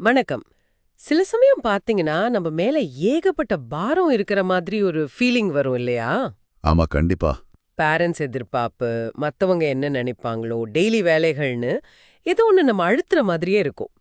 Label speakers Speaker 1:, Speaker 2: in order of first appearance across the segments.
Speaker 1: வணக்கம். சில சமயம் பாத்தீங்கன்னா நம்ம மேல ஏகப்பட்ட பாரம் இருக்கிற மாதிரி ஒரு ஃபீலிங் வரும் இல்லையா?
Speaker 2: ஆமா கண்டிப்பா.
Speaker 1: பேரண்ட்ஸ் எதிர்பார்ப்பு மத்தவங்க என்ன நினைப்பாங்களோ டெய்லி வேலைகள்னு ஏதோ ஒண்ணு நம்ம அழுத்துற மாதிரியே இருக்கும்.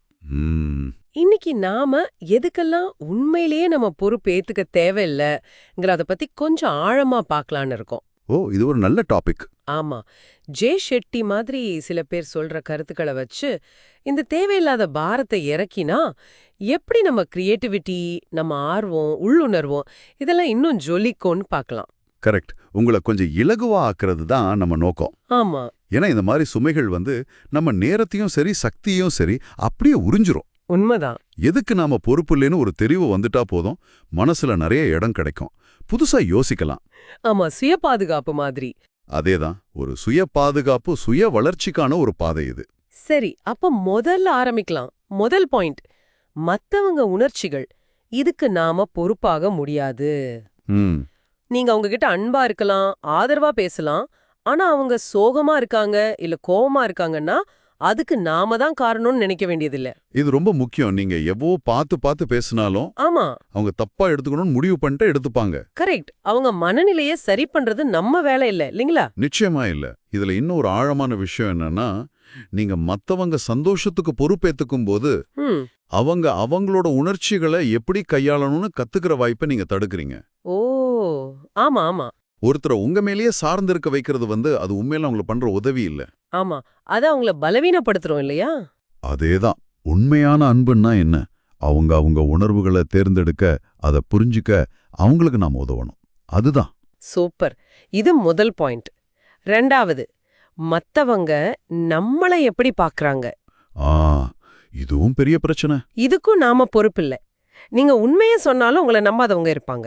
Speaker 1: இன்னைக்கு நாம எதுக்கெல்லாம் உண்மையிலேயே நம்ம பொறுப்பு ஏத்துக்க தேவையில்லைங்கிற அதை பத்தி கொஞ்சம் ஆழமா பார்க்கலான்னு இருக்கோம்.
Speaker 2: ஓ இது ஒரு நல்ல டாபிக்
Speaker 1: ஆமா. ஜே. ஷெட்டி மாதிரி சில பேர் சொல்ற கருத்துக்களை வச்சு இந்த தேவையில்லாத பாரத்தை இறக்கினா எப்படி நம்ம கிரியேட்டிவிட்டி நம்ம ஆர்வம் உள்ளுணர்வோம் இதெல்லாம் இன்னும் ஜொலிக்கும்னு பார்க்கலாம்
Speaker 2: கரெக்ட் உங்களை கொஞ்சம் இலகுவா ஆக்குறது தான் நம்ம நோக்கம்.
Speaker 1: ஆமா.
Speaker 2: ஏன்னா இந்த மாதிரி சுமைகள் வந்து நம்ம நேரத்தையும் சரி சக்தியும் சரி அப்படியே உறிஞ்சிரும்.
Speaker 1: உண்மைதான்.
Speaker 2: எதுக்கு நாம பொறுப்பு இல்லைன்னு ஒரு தெரிவு வந்துட்டா போதும். மனசுல நிறைய இடம் கிடைக்கும். புதுசா யோசிக்கலாம்.
Speaker 1: ஆமா சுய பாதுகாப்பு மாதிரி.
Speaker 2: அதேதான் ஒரு சுய பாதுகாப்பு சுய வளர்ச்சிக்கான ஒரு பாதை இது.
Speaker 1: சரி அப்ப முதல்ல ஆரம்பிக்கலாம். முதல் பாயிண்ட் மத்தவங்க உணர்ச்சிகள் இதுக்கு நாம பொறுப்பாக முடியாது. நீங்க அவங்க கிட்ட அன்பா இருக்கலாம் ஆதரவா பேசலாம் ஆனா அவங்க சோகமா இருக்காங்க இல்ல கோவமா இருக்காங்கன்னா அதுக்கு நாம தான் காரணம்னு நினைக்க வேண்டியதில்ல.
Speaker 2: இது ரொம்ப முக்கியம். நீங்க எவ்வளோ பார்த்து பார்த்து பேசினாலும்
Speaker 1: ஆமா.
Speaker 2: அவங்க தப்பா எடுத்துக்கணும்னு முடிவு பண்ணிட்டு எடுத்துப்பாங்க.
Speaker 1: கரெக்ட். அவங்க மனநிலைய சரி பண்றது நம்ம வேலை இல்ல இல்லைங்களா?
Speaker 2: நிச்சயமா இல்ல. இதுல இன்னும் ஒரு ஆழமான விஷயம் என்னன்னா நீங்க மத்தவங்க சந்தோஷத்துக்கு பொறுப்பேத்துக்கும் போது அவங்க அவங்களோட உணர்ச்சிகளை எப்படி கையாளணும்னு கத்துக்கிற வாய்ப்பை நீங்க தடுக்கிறீங்க.
Speaker 1: ஓ. ஆமா ஆமா.
Speaker 2: ஒருத்தரை உங்க மேலேயே சார்ந்திருக்க வைக்கிறது வந்து அது உண்மையில அவங்களுக்கு பண்ற உதவி இல்ல.
Speaker 1: ஆமா. அத அவங்கள பலவீனப்படுத்துறோம் இல்லையா?
Speaker 2: அதேதான். உண்மையான அன்புன்னா என்ன? அவங்க அவங்க உணர்வுகளை தேர்ந்தெடுக்க அதை புரிஞ்சுக்க அவங்களுக்கு நாம உதவணும். அதுதான்.
Speaker 1: சூப்பர். இது முதல் பாயிண்ட். ரெண்டாவது மத்தவங்க நம்மளை எப்படி பாக்குறாங்க?
Speaker 2: ஆ இதுவும் பெரிய பிரச்சனை.
Speaker 1: இதுக்கும் நாம பொறுப்பில்ல. நீங்க உண்மையை சொன்னாலும் உங்களை நம்பாதவங்க இருப்பாங்க.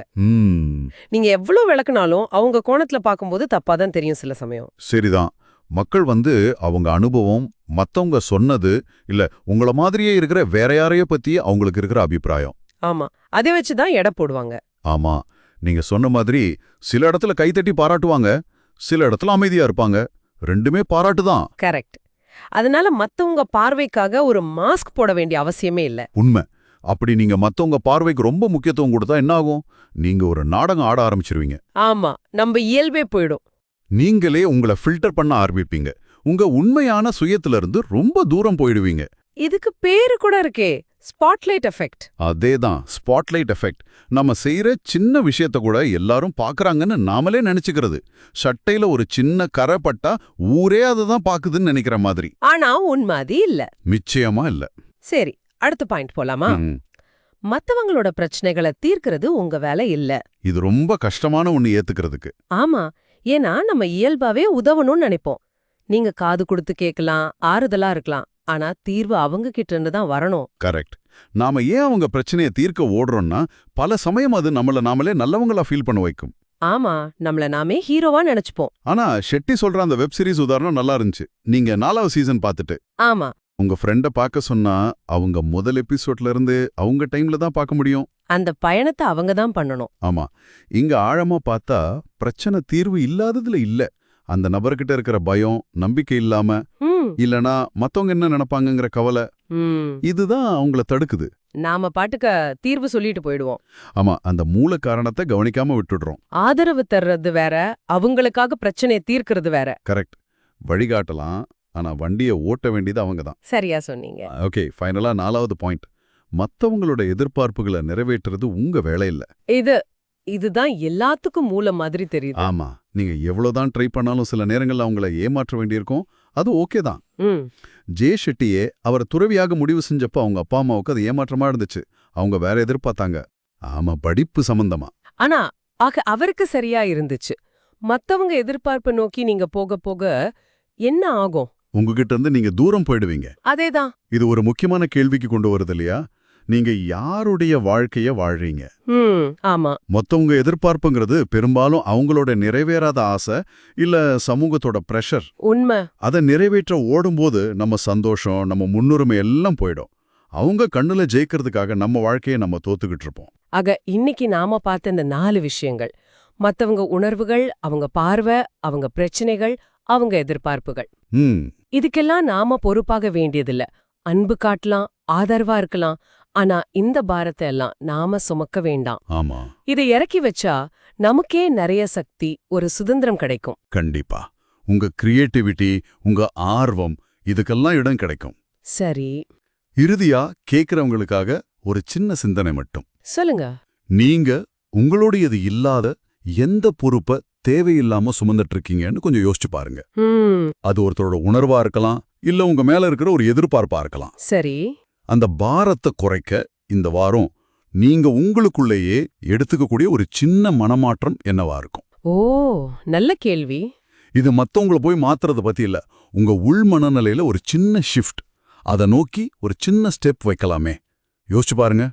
Speaker 1: நீங்க எவ்வளவு விளக்குனாலும் அவங்க கோணத்துல பார்க்கும்போது தப்பாதான் தெரியும் சில சமயம்.
Speaker 2: சரிதான். மக்கள் வந்து அவங்க அனுபவம் மத்தவங்க சொன்னது இல்ல உங்கள மாதிரியே இருக்கிற வேற யாரைய பத்தி அவங்களுக்கு இருக்கிற அபிப்பிராயம்.
Speaker 1: ஆமா. அதை வச்சுதான் எடை போடுவாங்க.
Speaker 2: ஆமா. நீங்க சொன்ன மாதிரி சில இடத்துல கைத்தட்டி பாராட்டுவாங்க சில இடத்துல அமைதியா இருப்பாங்க. ரெண்டுமே பாராட்டு தான்.
Speaker 1: கரெக்ட். அதனால மத்தவங்க பார்வைக்காக ஒரு மாஸ்க் போட வேண்டிய அவசியமே இல்ல.
Speaker 2: உண்மை. அப்படி நீங்க மத்தவங்க பார்வைக்கு ரொம்ப முக்கியத்துவம் கொடுத்தா என்ன ஆகும் நீங்க ஒரு நாடகம் ஆட ஆரம்பிச்சிருவீங்க.
Speaker 1: ஆமா நம்ம இயல்பே போயிடும்.
Speaker 2: நீங்களே உங்களை ஃபில்டர் பண்ண ஆரம்பிப்பீங்க. உங்க உண்மையான சுயத்துல இருந்து ரொம்ப தூரம் போயிடுவீங்க.
Speaker 1: இதுக்கு பேரு கூட இருக்கே ஸ்பாட்லைட் எஃபெக்ட்
Speaker 2: அதேதான் ஸ்பாட்லைட் எஃபெக்ட் நம்ம செய்யற சின்ன விஷயத்த கூட எல்லாரும் பாக்குறாங்கன்னு நாமளே நினைச்சுக்கிறது. சட்டையில ஒரு சின்ன கரை பட்டா ஊரே அதை தான் பாக்குதுன்னு நினைக்கிற மாதிரி.
Speaker 1: ஆனா உண்மை அது இல்ல.
Speaker 2: நிச்சயமா இல்ல.
Speaker 1: சரி அடுத்த பாயிண்ட் போலாமா. மத்தவங்களோட பிரச்சனைகளை தீர்க்கிறது உங்க வேலை இல்ல.
Speaker 2: இது ரொம்ப கஷ்டமான ஒண்ணு ஏத்துக்கிறதுக்கு.
Speaker 1: ஆமா. ஏன்னா நம்ம இயல்பாவே உதவணும்னு நினைப்போம். நீங்க காது கொடுத்து கேட்கலாம் ஆறுதலா இருக்கலாம். ஆனா தீர்வு அவங்க கிட்ட இருந்து தான் வரணும்.
Speaker 2: கரெக்ட். நாம ஏன் அவங்க பிரச்சனையை தீர்க்க ஓடுறோம்னா பல சமயம் அது நம்மள நாமளே நல்லவங்களா ஃபீல் பண்ண வைக்கும்.
Speaker 1: ஆமா. நம்மள நாமே ஹீரோவா நினைச்சுப்போம்.
Speaker 2: ஆனா ஷெட்டி சொல்ற அந்த வெப் சீரிஸ் உதாரணம் நல்லா இருந்துச்சு. நீங்க நாலாவது சீசன் பார்த்துட்டு.
Speaker 1: ஆமா.
Speaker 2: உங்க ஃப்ரெண்ட பார்க்க சொன்னா அவங்க முதல் எபிசோட்ல இருந்து அவங்க டைம்ல தான் பார்க்க முடியும்.
Speaker 1: அந்த பயணத்தை அவங்க தான் பண்ணணும்.
Speaker 2: ஆமா. இங்க ஆழமா பார்த்தா பிரச்சனை தீர்வு இல்லாததுல இல்ல. அந்த நபர்கிட்ட இருக்கிற பயம் நம்பிக்கை இல்லாம இல்லனா மத்தவங்க என்ன நினைப்பாங்கங்கிற கவலை இதுதான் அவங்கள தடுக்குது.
Speaker 1: நாம பாட்டுக்க தீர்வு சொல்லிட்டு போயிடுவோம்.
Speaker 2: ஆமா அந்த மூல காரணத்தை கவனிக்காம விட்டுடுறோம்.
Speaker 1: ஆதரவு தர்றது வேற அவங்களுக்காக பிரச்சனையை தீர்க்கிறது வேற.
Speaker 2: கரெக்ட். வழிகாட்டலாம் ஆனா வண்டியை ஓட்ட வேண்டியது அவங்க தான்
Speaker 1: சரியா சொன்னீங்க.
Speaker 2: ஓகே ஃபைனலா நாலாவது பாயிண்ட் மத்தவங்களோட எதிர்பார்ப்புகளை நிறைவேற்றுறது உங்க வேலை இல்ல
Speaker 1: இது இதுதான் எல்லாத்துக்கும் மூல மாதிரி தெரியுது.
Speaker 2: ஆமா நீங்க எவ்வளவுதான் ட்ரை பண்ணாலும் சில நேரங்கள்ல அவங்கள ஏமாற்ற வேண்டியிருக்கும். அது ஓகே தான். ஜே ஷெட்டியே அவர் துறவியாக முடிவு செஞ்சப்போ அவங்க அப்பா அம்மாவுக்கு அது ஏமாற்றமா இருந்துச்சு. அவங்க வேற எதிர்பார்த்தாங்க. ஆமா படிப்பு சம்பந்தமா.
Speaker 1: ஆனா ஆக அவருக்கு சரியா இருந்துச்சு. மத்தவங்க எதிர்பார்ப்பு நோக்கி நீங்க போக போக என்ன ஆகும்?
Speaker 2: உங்ககிட்ட இருந்து நீங்க தூரம் போயிடுவீங்க.
Speaker 1: அதேதான்.
Speaker 2: இது ஒரு முக்கியமான கேள்விக்கு கொண்டு வருது இல்லையா? நீங்க யாருடைய வாழ்க்கைய வாழ்றீங்க?
Speaker 1: ஆமா.
Speaker 2: மொத்தவங்க எதிர்பார்ப்புங்கிறது பெரும்பாலும் அவங்களோட நிறைவேறாத ஆசை இல்ல சமூகத்தோட பிரஷர்
Speaker 1: உண்மை.
Speaker 2: அதை நிறைவேற்ற ஓடும்போது நம்ம சந்தோஷம் நம்ம முன்னுரிமை எல்லாம் போயிடும். அவங்க கண்ணுல ஜெயிக்கிறதுக்காக நம்ம வாழ்க்கையை நம்ம தோத்துக்கிட்டு இருப்போம்.
Speaker 1: ஆக இன்னைக்கு நாம பார்த்த இந்த நாலு விஷயங்கள். மத்தவங்க உணர்வுகள் அவங்க பார்வை அவங்க பிரச்சனைகள் அவங்க எதிர்பார்ப்புகள். இதுக்கெல்லாம் நாம பொறுப்பாக வேண்டியதில்ல. அன்பு காட்டலாம் ஆதரவா இருக்கலாம். ஆனா இந்த பாரத்தை எல்லாம் நாம சுமக்க வேண்டாம்.
Speaker 2: ஆமா.
Speaker 1: இதை இறக்கி வச்சா நமக்கே நிறைய சக்தி ஒரு சுதந்திரம் கிடைக்கும்.
Speaker 2: கண்டிப்பா. உங்க கிரியேட்டிவிட்டி உங்க ஆர்வம் இதுக்கெல்லாம் இடம் கிடைக்கும்.
Speaker 1: சரி.
Speaker 2: இறுதியா கேக்குறவங்களுக்காக ஒரு சின்ன சிந்தனை மட்டும்.
Speaker 1: சொல்லுங்க.
Speaker 2: நீங்க உங்களுடையது இல்லாத எந்த பொறுப்பை தேவையில்லாம சுமந்துட்டு இருக்கீங்கன்னு கொஞ்சம் யோசிச்சு பாருங்க. அது ஒருத்தரோட உணர்வா இருக்கலாம் இல்ல உங்க மேல இருக்கிற ஒரு எதிர்பார்ப்பா இருக்கலாம்.
Speaker 1: சரி.
Speaker 2: அந்த பாரத்தை குறைக்க இந்த வாரம் நீங்க உங்களுக்குள்ளேயே எடுத்துக்கக்கூடிய ஒரு சின்ன மனமாற்றம் என்னவா இருக்கும்?
Speaker 1: ஓ நல்ல கேள்வி.
Speaker 2: இது மத்தவங்கள போய் மாத்துறத பத்தி இல்ல உங்க உள் மனநிலையில ஒரு சின்ன ஷிஃப்ட் அதை நோக்கி ஒரு சின்ன ஸ்டெப் வைக்கலாமே. யோசிச்சு பாருங்க.